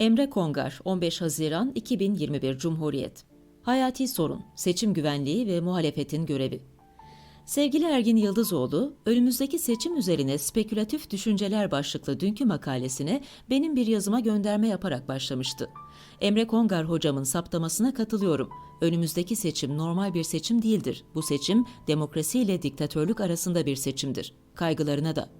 Emre Kongar, 15 Haziran 2021 Cumhuriyet. Hayati sorun, seçim güvenliği ve muhalefetin görevi. Sevgili Ergin Yıldızoğlu, önümüzdeki seçim üzerine spekülatif düşünceler başlıklı dünkü makalesine benim bir yazıma gönderme yaparak başlamıştı. Emre Kongar hocamın saptamasına katılıyorum. Önümüzdeki seçim normal bir seçim değildir. Bu seçim demokrasi ile diktatörlük arasında bir seçimdir. Kaygılarına da.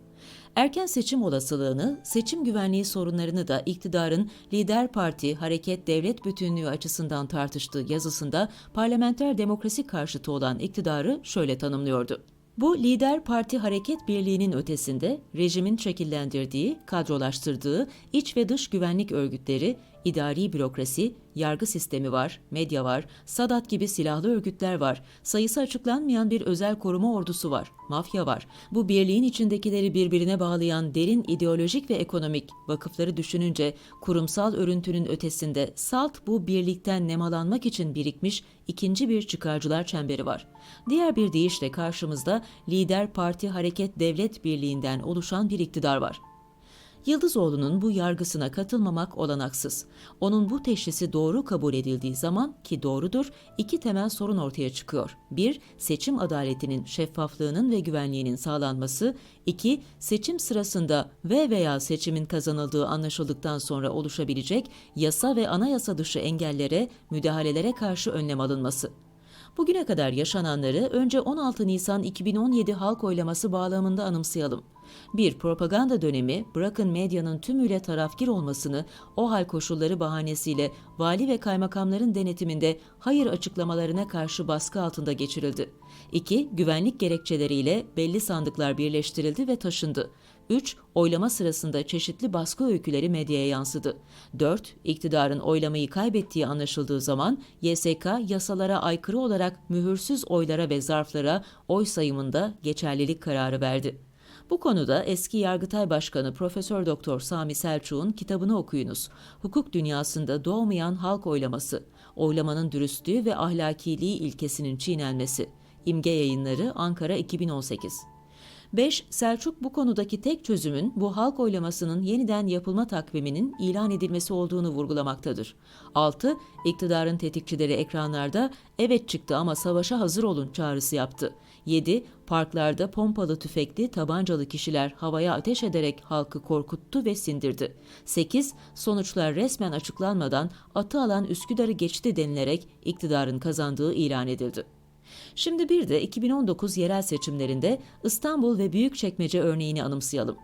Erken seçim olasılığını, seçim güvenliği sorunlarını da iktidarın lider parti, hareket, devlet bütünlüğü açısından tartıştığı yazısında parlamenter demokrasi karşıtı olan iktidarı şöyle tanımlıyordu. Bu lider parti hareket birliğinin ötesinde rejimin şekillendirdiği, kadrolaştırdığı iç ve dış güvenlik örgütleri, idari bürokrasi, yargı sistemi var, medya var, Sadat gibi silahlı örgütler var, sayısı açıklanmayan bir özel koruma ordusu var, mafya var. Bu birliğin içindekileri birbirine bağlayan derin ideolojik ve ekonomik vakıfları düşününce kurumsal örüntünün ötesinde salt bu birlikten nemalanmak için birikmiş ikinci bir çıkarcılar çemberi var. Diğer bir deyişle karşımızda lider parti hareket devlet birliğinden oluşan bir iktidar var. Yıldızoğlu'nun bu yargısına katılmamak olanaksız. Onun bu teşhisi doğru kabul edildiği zaman ki doğrudur, iki temel sorun ortaya çıkıyor. Bir, seçim adaletinin, şeffaflığının ve güvenliğinin sağlanması. İki, seçim sırasında ve veya seçimin kazanıldığı anlaşıldıktan sonra oluşabilecek yasa ve anayasa dışı engellere, müdahalelere karşı önlem alınması. Bugüne kadar yaşananları önce 16 Nisan 2017 halk oylaması bağlamında anımsayalım. Bir propaganda dönemi bırakın medyanın tümüyle tarafgir olmasını o hal koşulları bahanesiyle vali ve kaymakamların denetiminde hayır açıklamalarına karşı baskı altında geçirildi. 2. Güvenlik gerekçeleriyle belli sandıklar birleştirildi ve taşındı. 3. Oylama sırasında çeşitli baskı öyküleri medyaya yansıdı. 4. İktidarın oylamayı kaybettiği anlaşıldığı zaman YSK yasalara aykırı olarak mühürsüz oylara ve zarflara oy sayımında geçerlilik kararı verdi. Bu konuda eski Yargıtay Başkanı Profesör Doktor Sami Selçuk'un kitabını okuyunuz. Hukuk dünyasında doğmayan halk oylaması, oylamanın dürüstlüğü ve ahlakiliği ilkesinin çiğnenmesi. İmge Yayınları Ankara 2018 5. Selçuk bu konudaki tek çözümün bu halk oylamasının yeniden yapılma takviminin ilan edilmesi olduğunu vurgulamaktadır. 6. İktidarın tetikçileri ekranlarda evet çıktı ama savaşa hazır olun çağrısı yaptı. 7. Parklarda pompalı tüfekli, tabancalı kişiler havaya ateş ederek halkı korkuttu ve sindirdi. 8. Sonuçlar resmen açıklanmadan atı alan Üsküdar'ı geçti denilerek iktidarın kazandığı ilan edildi. Şimdi bir de 2019 yerel seçimlerinde İstanbul ve Büyükçekmece örneğini anımsayalım.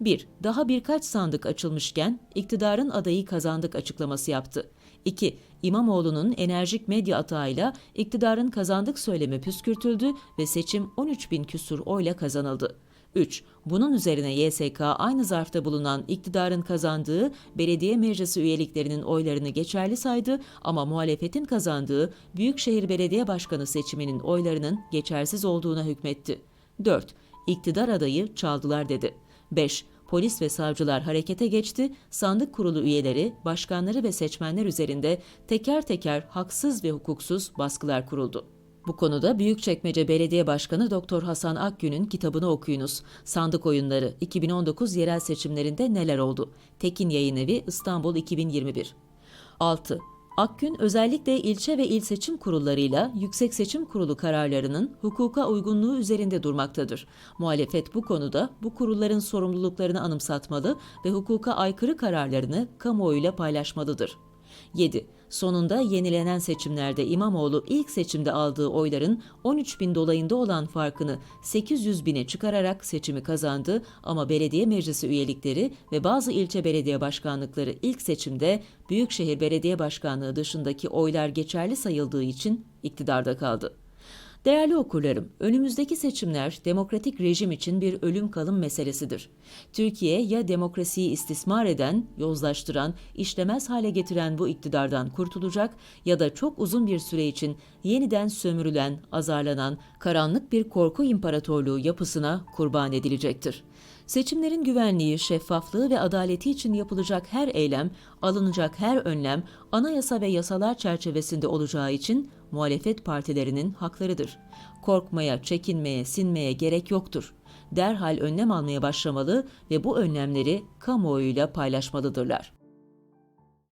1. Daha birkaç sandık açılmışken iktidarın adayı kazandık açıklaması yaptı. 2. İmamoğlu'nun enerjik medya atağıyla iktidarın kazandık söylemi püskürtüldü ve seçim 13 bin küsur oyla kazanıldı. 3. Bunun üzerine YSK aynı zarfta bulunan iktidarın kazandığı belediye meclisi üyeliklerinin oylarını geçerli saydı ama muhalefetin kazandığı Büyükşehir Belediye Başkanı seçiminin oylarının geçersiz olduğuna hükmetti. 4. İktidar adayı çaldılar dedi. 5. Polis ve savcılar harekete geçti, sandık kurulu üyeleri, başkanları ve seçmenler üzerinde teker teker haksız ve hukuksuz baskılar kuruldu. Bu konuda Büyükçekmece Belediye Başkanı Doktor Hasan Akgün'ün kitabını okuyunuz. Sandık Oyunları 2019 yerel seçimlerinde neler oldu? Tekin Yayınevi İstanbul 2021 6. Akgün özellikle ilçe ve il seçim kurullarıyla Yüksek Seçim Kurulu kararlarının hukuka uygunluğu üzerinde durmaktadır. Muhalefet bu konuda bu kurulların sorumluluklarını anımsatmalı ve hukuka aykırı kararlarını kamuoyuyla paylaşmalıdır. 7. Sonunda yenilenen seçimlerde İmamoğlu ilk seçimde aldığı oyların 13 bin dolayında olan farkını 800 bine çıkararak seçimi kazandı ama belediye meclisi üyelikleri ve bazı ilçe belediye başkanlıkları ilk seçimde Büyükşehir Belediye Başkanlığı dışındaki oylar geçerli sayıldığı için iktidarda kaldı. Değerli okurlarım, önümüzdeki seçimler demokratik rejim için bir ölüm kalım meselesidir. Türkiye ya demokrasiyi istismar eden, yozlaştıran, işlemez hale getiren bu iktidardan kurtulacak ya da çok uzun bir süre için yeniden sömürülen, azarlanan, karanlık bir korku imparatorluğu yapısına kurban edilecektir. Seçimlerin güvenliği, şeffaflığı ve adaleti için yapılacak her eylem, alınacak her önlem anayasa ve yasalar çerçevesinde olacağı için muhalefet partilerinin haklarıdır. Korkmaya, çekinmeye, sinmeye gerek yoktur. Derhal önlem almaya başlamalı ve bu önlemleri kamuoyuyla paylaşmalıdırlar.